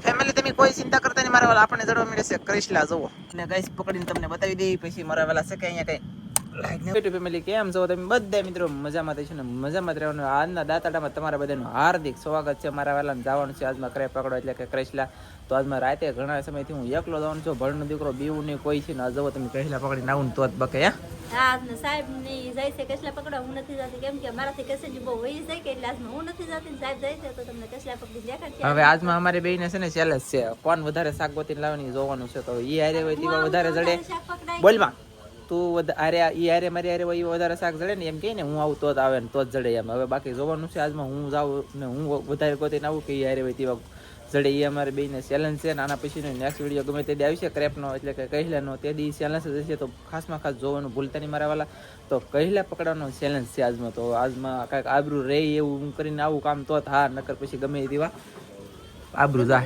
Family તમે કોઈ ચિંતા કરતા નહીં, મારા વાળા આપણે જડવા મળે છે. ક્રિશલા, જુઓ. અને ગાઈસ પકડીને તમને બતાવી દઈ, પછી મારા વાળા છે કે અહીંયા કઈ. લાઈટ ફેમિલી કેમ છો? તમે બધા મિત્રો મજામાં ને? મજામાં જ રહેવાનું. આજના દાતાડામાં તમારા બધાનું હાર્દિક સ્વાગત છે. મારા વહેલા જવાનું છે. આજમાં કરે પકડો એટલે કે કરેશલા તો આજમાં રાતે ઘણા સમયથી હું એકલો જવાનું છું. ભણનો દીકરો બીવું નહીં કોઈ છે ને જવો તમે પકડીને આવું તો જ બકે હા? હા સાહેબ ને જાય છે કસલા પકડવા. હું નથી જતી. કેમ કે મારાથી કસે બહુ વહી જાય કે એટલે આજમાં હું નથી જતી સાહેબ જાય છે તો તમને કસલા પકડી દેખાડ હવે આજમાં અમારે બેયને છે ને ચેલેન્જ છે. કોણ વધારે શાક લાવવાની જોવાનું છે. તો ઈ હારે હોય તેવા વધારે જડે. બોલમાં. તું આરે ઈ આરે મારી હારે હોય વધારે શાક જડે ને એમ કહે ને હું આવું તો જ આવે ને તો જ જડે એમ. હવે બાકી જોવાનું છે આજમાં હું જાઉં ને હું વધારે ગોતીને આવું કે ઈ હારે હોય તેવા જડે. એ અમારે બેને ચેલેન્જ છે ને આના પછીનો નેક્સ્ટ વીડિયો ગમે તે આવશે ક્રેપનો એટલે કે કહેલાનો તે દી ચેલેન્જ જ હશે. તો ખાસમાં ખાસ જોવાનું ભૂલતા નહીં મારા વાલા. તો કહેલા પકડવાનો ચેલેન્જ છે આજમાં. તો આજમાં કાંઈક આબરું રહે એવું હું કરીને આવું કામ તો હા, નકર પછી ગમે એ દીવા આબરૂ જા.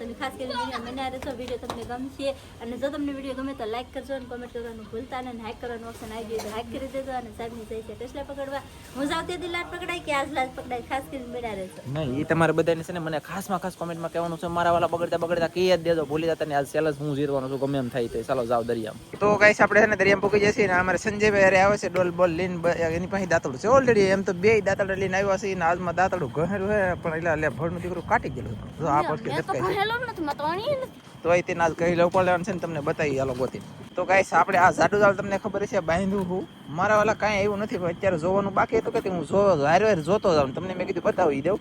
તમે ખાસ કરીને વીડિયો મને આ રહેશો વીડિયો તમને ગમશે. અને જો તમને વીડિયો ગમે તો લાઈક કરજો અને કોમેન્ટ કરવાનું ભૂલતા અને હાઈક કરવાનું ઓપ્શન આવી ગયું તો હાઈક કરી દેજો અને સાહેબની જાય છે કસલા પકડવા. હું જાઉં તે દી લાટ પકડાય કે આજ લાટ પકડાય? ખાસ કરીને બેડા રહેશો. નહીં એ તમારે બધાને છે ને મને ખાસમાં ખાસ કોમેન્ટમાં કહેવાનું છે. મારા વાળા બગડતા બગડતા કહી જ દેજો. ભૂલી જતા ને આજ સેલસ હું જીરવાનો છું. ગમે એમ થાય તો. ચાલો જાવ દરિયામાં. તો ગાઈસ આપણે છે ને દરિયામાં પૂકી જશે ને અમારે સંજયભાઈ અરે આવે છે ડોલ બોલ લઈને એની પાસે દાંતડું છે. ઓલરેડી એમ તો બે દાંતડા લઈને આવ્યા છે ને આજમાં દાંતડું ઘહેરું છે પણ એટલે એટલે ભરનું દીકરું કાટી ગયેલું જો આ પડકે જટકાય છે તો એ તેના કઈ લઉં લેવાનું છે ને તમને બતાવી હાલો ગોતી તો ગાઈસ, આપણે આ જાડુ જાળ તમને ખબર છે બાંધ્યું હું મારા વાલા કાંઈ એવું નથી, પણ અત્યારે જોવાનું બાકી હતું કે હું જો હારે જોતો જાઉં તમને મેં કીધું બતાવી દઉં.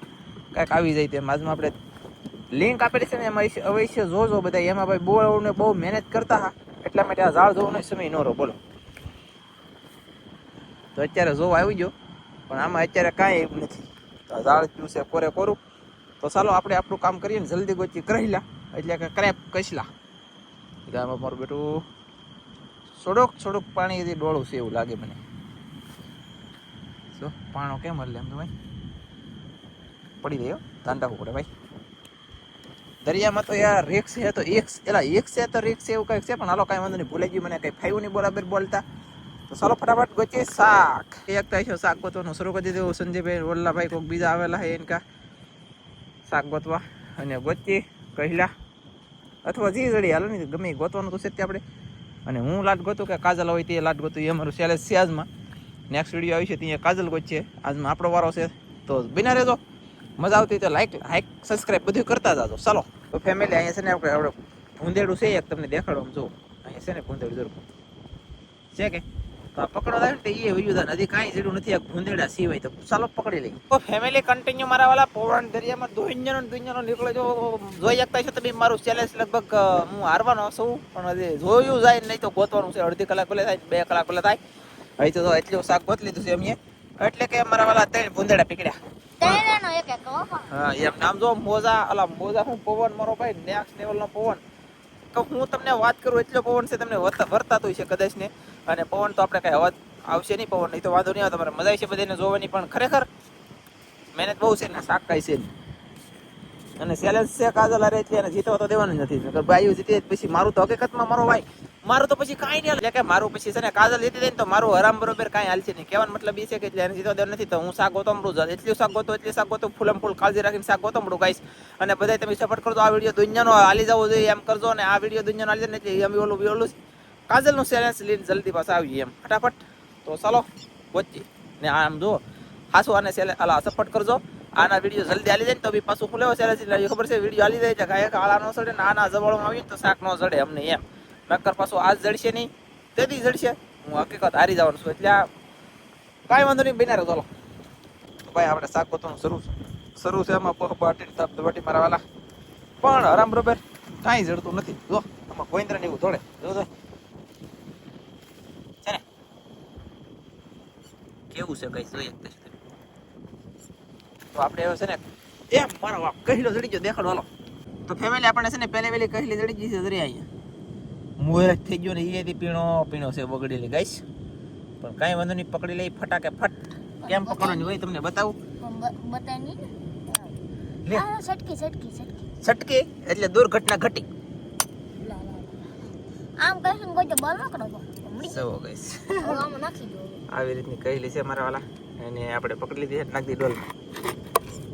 કાંઈક આવી જાય તેમ. આજમાં આપણે લિંક આપેલી છે ને એમાં અવશ્ય જોજો બધા. એમાં ભાઈ બહુ ને બહુ મહેનત કરતા હા એટલા માટે આ ઝાડ જોવાનો સમય ન રહો બોલો. તો અત્યારે જોવા આવી ગયો, પણ આમાં અત્યારે કાંઈ એવું નથી. તો આ ઝાડ પીવું છે, કોરે કોરું? તો ચાલો આપણે આપણું કામ કરીએ ને, જલ્દી ગોચી કરેલા. એટલે કે ક્રેપ કસલા. આમાં મારું બેટું થોડુંક થોડુંક પાણી ડોળું છે એવું લાગે મને. જો, પાણો કેમ હલે એમ તો ભાઈ? પડી ગયો રાખવું પડે ભાઈ. દરિયામાં તો યાર રિક્સ છે તો એક એલા, એક છે તો રિક્સ એવું કંઈક છે, પણ હાલો કાંઈ વાંધો નહીં, ભૂલાઈ ગયું મને કંઈ ફાયું નહીં બરાબર બોલતા. તો ચાલો ફટાફટ ગોચીએ શાક. એક તો શાક ગોતવાનું, શરૂ કરી દીધું સંજયભાઈ વલ્લાભાઈ કોઈક બીજા આવેલા છે એનકા. શાક ગોતવા અને ગોચી કહેલા. અથવા જી જડી હાલો નહીં ગમે ગોતવાનું તો છે તે આપણે. અને હું લાટ ગોતું કે કાજલ હોય તે લાટ ગોતું, એ અમારું સેલેસ છે નેક્સ્ટ વીડિયો આવી છે ત્યાં કાજલ ગોચીએ આજમાં આપણો વારો છે. તો બિના રહેજો. મજા આવતી તો લાઈક લાઈક સબસ્ક્રાઈબ બધું કરતા જાજો. ચાલો. તો ફેમિલી અહીંયા છે ને, આપણે આપણે ભૂંદેડું છે એક તમને દેખાડો આમ જો અહીંયા છે ને ભૂંદેડું જરૂર. છે કે? તો આ પકડો થાય તો એ વયું હજી કાંઈ જેડું નથી. આ ભૂંદેડા સિવાય તો ચાલો પકડી લઈ તો ફેમિલી કન્ટિન્યુ મારા વાલા પોવાણ દરિયામાં દુનિયાનો દુનિયાનો નીકળે જો. જોઈ શકતા છો તમે મારું ચેલેન્જ લગભગ હું હારવાનો છું. પણ હજી જોયું જાય નહીં તો ગોતવાનું છે. અડધી કલાક ભલે થાય બે કલાક ભલે થાય. હવે તો એટલું શાક ગોત લીધું છે અમે એટલે કે મારા વાલા ત્રણ ભૂંદેડા પીકડ્યા હા. એમ નામ જો મોજા અલા મોજા હું પવન મારો ભાઈ નેક્સ્ટ લેવલ નો પવન તો હું તમને વાત કરું એટલો પવન છે તમને વર્તા- વર્તાતું છે કદાચ ને. અને પવન તો આપણે કઈ અવાજ આવશે નહીં પવન, નહીં તો વાંધો નહીં આવે. તમારે મજા આવશે બધાને જોવાની, પણ ખરેખર મહેનત બહુ છે ને, શાક કાંઈ છે અને સેલેન્સ છે કાજલ અરે એટલે અને જીતવા તો દેવાનું નથી. ભાઈઓ જીતે પછી મારું તો હકીકતમાં મારો ભાઈ. મારું તો પછી કાંઈ નહીં કે મારું પછી છે ને, કાજલ જીતી જાય તો મારું હરામ બરોબર કાંઈ હાલશે નહીં. કહેવાનો મતલબ એ છે કે એટલે એને જીતવા દેવાનું નથી. તો હું શાક ગોતમડું જ એટલું શાક ગોતો, એટલી શાક ગોતો ફૂલમ ફૂલ કાળજી રાખીને શાક ગોતમડું ગાઈશ અને બધા તમે સપોર્ટ કરજો. આ વીડિયો દુનિયાનો હાલી જવો જોઈએ એમ કરજો. અને આ વીડિયો દુનિયાનો હાલી જાય ને એટલે એમ ઓલું ઓલું કાજલનું ચેલેન્જ લઈને જલ્દી પાછા આવીએ એમ. ફટાફટ. તો ચાલો વચ્ચે ને આમ જુઓ, હાસુ આને સેલે અલા, સપોર્ટ કરજો. આના વીડિયો જલ્દી આલી જાય ને તો બી પાછું ફૂલેવો ચેલેન્જ એટલે ખબર છે? વીડિયો આલી જાય છે કાંઈ આલા નો સડે ને આના જવાળમાં આવી તો શાક નો જડે અમને એમ. નક્કર પાછું આજ જડશે નહીં, તે દી જડશે. હું હકીકત હારી જવાનું છું. એટલે કાંઈ વાંધો નહીં બિનારે ચાલો. ભાઈ, આપણે શાક ગોતવાનું શરૂ શરૂ છે એમાં પહ બાટી મારા વાલા પણ આરામ બરોબર કાંઈ જડતું નથી. જો, આમાં ગોવિંદ્ર ને એવું જોડે. જો જો છે ને કેવું છે કઈ જોઈ શકતા છો તમે. તો આપણે એવો છે ને એમ મારો બાપ કહીલો જડી ગયો દેખાડો હાલો. તો ફેમિલી આપણે છે ને પહેલી પહેલી કહીલી જડી ગઈ છે જરી અહીંયા. મોર થઈ ગયો ને એ પીણો પીણો છે બગડેલી ગાઈશ પણ કાંઈ વાંધો નહીં પકડી લઈ ફટાકે ફટ. કેમ પકડવાની હોય તમને બતાવું. લે. સટકી સટકી સટકી છટકી એટલે દુર્ઘટના ઘટી. આમ કહીને કોઈ તો ગાઈસ. જાય નાખી દો. આવી રીતની કહેલી છે મારા વાલા. એને આપણે પકડી લીધી છે નાખી ડોલ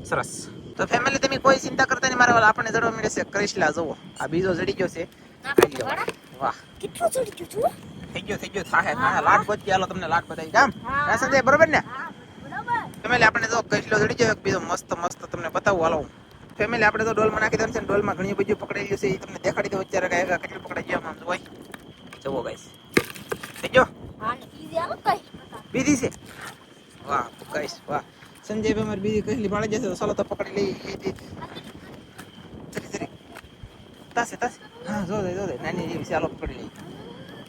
સરસ. તો ફેમિલી તમે કોઈ ચિંતા કરતા નહીં મારા વાલા આપણને જડવા મળે છે. ક્રિશલા જુઓ. આ બીજો જડી ગયો છે. વાહ. કેટલો જડી ગયો થઈ ગયો થઈ ગયો. થાહે થાહે. લાટ બચી આલો તમને લાટ બતાવી. હા સંજય બરોબર ને? ફેમિલી આપણે જો કઈશલો જડી ગયો બીજો મસ્ત મસ્ત તમને બતાવું હાલો. ફેમિલી આપણે તો ડોલમાં નાખી દઉં છે ડોલમાં ઘણી બધું પકડેલું છે એ તમને દેખાડી દઉં અત્યારે કાંઈ કેટલું પકડાઈ ગયું આમ જોવાય જવો. ગાઈસ થઈ ગયો હા ને ઈઝી આવો કઈ બીજી છે? વાહ ગાઈસ વાહ. સંજયભાઈ અમારી બીજી કઈ પાડી જશે તો ચાલો તો પકડી લઈ જરી જરી. તાસે તાસે હા જો દે જો દે. નાની જેવી ચાલો પકડી લઈ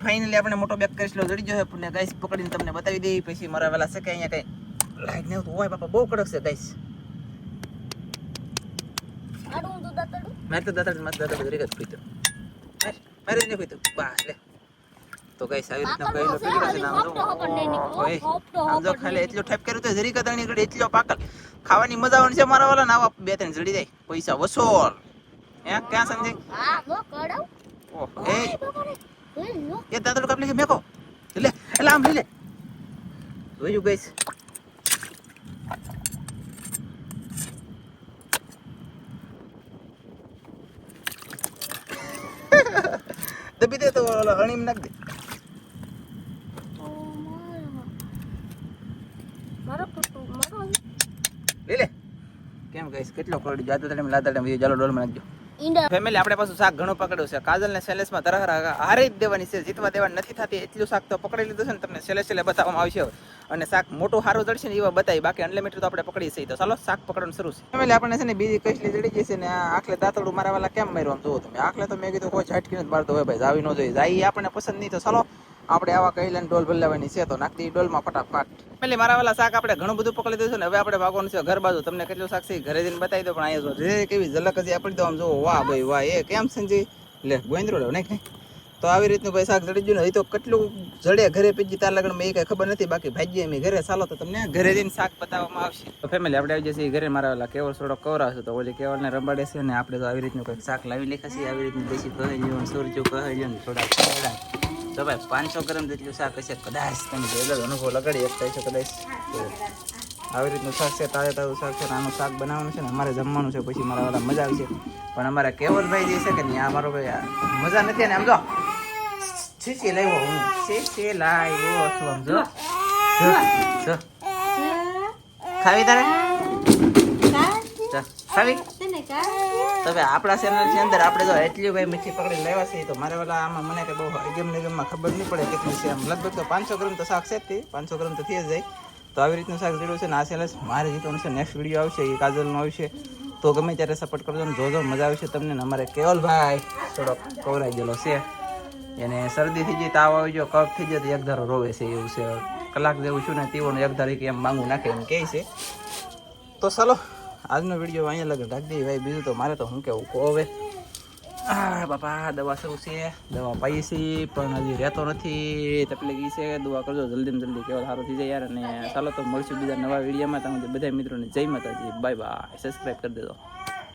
ફાઇનલી આપણે મોટો બેગ કઈશલો જડી ગયો છે ગાઈસ પકડીને તમને બતાવી દઈએ. પછી મારા વેલા છે કે અહીંયા કઈ. લાઈટ આવતું હોય બાપા બહુ કડક છે ગાઈસ મેં મારે તો દાદા મારે દાદા દરેક જ પીતો મારે મારે નહીં પીતું બસ લે. તો કઈ આવી રીતના કઈલો પી ગયો છે ને આમ જો આમ જો ખાલી એટલો ઠેપ કર્યું તો જરી કદાણી ઘડી એટલો પાકલ. ખાવાની મજા આવવાની છે મારા વાળા ને બે ત્રણ જડી જાય પૈસા વસોલ. હે ક્યાં સમજે? હા મો કડો ઓહ એ. એ લો. એ દાદા કાપલી કે મેકો. લે એટલે આમ લઈ લે. જોયું ગઈસ દબી દે તો અણીમ નાખ દે મારો કુટુ મારો લઈ લે. કેમ ગઈસ કેટલો કરોડ જાતો તમે લાતા બીજો ચાલો ડોલમાં નાખજો. ફેમિલી આપણે પાછું શાક ઘણું પકડ્યું છે. કાજલ ને સેલેસમાં તરહ હારે જ દેવાની છે. જીતવા દેવાની નથી થતી. એટલું શાક તો પકડી લીધું છે ને તમને સેલે સેલે બતાવવામાં આવશે અને શાક મોટું સારું જડશે ને એવા બતાવી. બાકી અનલિમિટેડ તો આપણે પકડી છે તો. ચાલો શાક પકડવાનું શરૂ છે. ફેમિલી આપણે છે ને બીજી કઈ જડી ગઈ છે ને આખલે દાંતડું મારા વાલા કેમ માર્યું આમ જોવો તમે. આખલે તો મેં કીધું કોઈ ઝાટકી નથી મારતો હોય ભાઈ જાવી ન જોઈએ. જાય આપણને પસંદ નહીં તો ચાલો. આપણે આવા કઈલાને ડોલ ભલાવાની છે તો નાખતી ડોલમાં ફટાફટ. એટલે મારા વાલા શાક આપણે ઘણું બધું પકડી દઈશું ને હવે આપણે ભાગવાનું છે ઘર બાજુ. તમને કેટલું શાક છે ઘરે જઈને બતાવી દો પણ અહીંયા જો રે કેવી ઝલક હજી આપણી દો આમ જો વાહ ભાઈ વાહ એ કેમ સંજી લે ગોવિંદ્રો લે નાખ તો આવી રીતનું ભાઈ શાક જડી ગયું ને એ તો કેટલું જડે ઘરે પીજી તાર લગ્ન એ કઈ ખબર નથી બાકી ભાજી અમે ઘરે. ચાલો તો તમને ઘરે જઈને શાક બતાવવામાં આવશે. તો ફેમિલી આપણે આવી જશે ઘરે. મારા વાલા કેવળ થોડો કવરાશે તો ઓલી કેવળને રંબાડે છે ને આપણે તો આવી રીતનું કંઈક શાક લાવી લેખાશે આવી રીતનું દેશી કહે લ્યો સુરજુ કહે લ્યો થોડા તો ભાઈ પાંચસો ગ્રામ જેટલું શાક હશે કદાચ તમે જોયેલો અનુભવ લગાડી શકતા છે કદાચ. આવી રીતનું શાક છે તાજે તાજું શાક છે આનું શાક બનાવવાનું છે ને અમારે જમવાનું છે પછી મારા વાળા મજા આવશે પણ અમારા કેવલભાઈ જે છે કે નહીં આ મારો ભાઈ મજા નથી ને આમ જો. છીછી લાવ્યો હું છીછી લાવ્યો છું આમ જો. ખાવી તારે? ખાવી. તને કા તો ભાઈ આપણા ચેનલની અંદર આપણે જો એટલી ભાઈ મીઠી પકડી લેવા છે તો મારે વાલા આમાં મને કે બહુ ગેમ નિગમમાં ખબર નહીં પડે કેટલી છે આમ લગભગ તો પાંચસો ગ્રામ તો શાક છે જ પાંચસો ગ્રામ તો થઈ જ જાય. તો આવી રીતનું શાક જેવું છે ને આ ચેનલ મારે જીતવાનું છે નેક્સ્ટ વીડિયો આવશે, એ કાજલનો આવશે. તો ગમે ત્યારે સપોર્ટ કરજો ને, જોજો, મજા આવશે તમને. ને અમારે કેવલભાઈ થોડોક કવરાઈ ગયેલો છે. એને શરદી થઈ જાય તાવ આવી ગયો, કફ થઈ જાય તો એકધારો રોવે છે, એવું છે. કલાક જેવું છું ને, તીવોનું એક ધારો કે એમ માંગુ નાખે એમ કહે છે. તો ચાલો આજનો વીડિયો અહીંયા લગન રાખી ભાઈ, બીજું તો મારે તો હું કેવું કહો હવે. બાપા, દવા શરૂ છે? દવા પાઈ છે, પણ હજી રહેતો નથી. તકલીફ છે. દવા કરજો, જલ્દી જલ્દી. કેવો સારું થઈ જાય યાર. અને ચાલો તો મળશું બીજા નવા વિડીયોમાં. તમે બધા મિત્રોને જય માતાજી. Bye bye. સબસ્ક્રાઈબ કરી દેજો.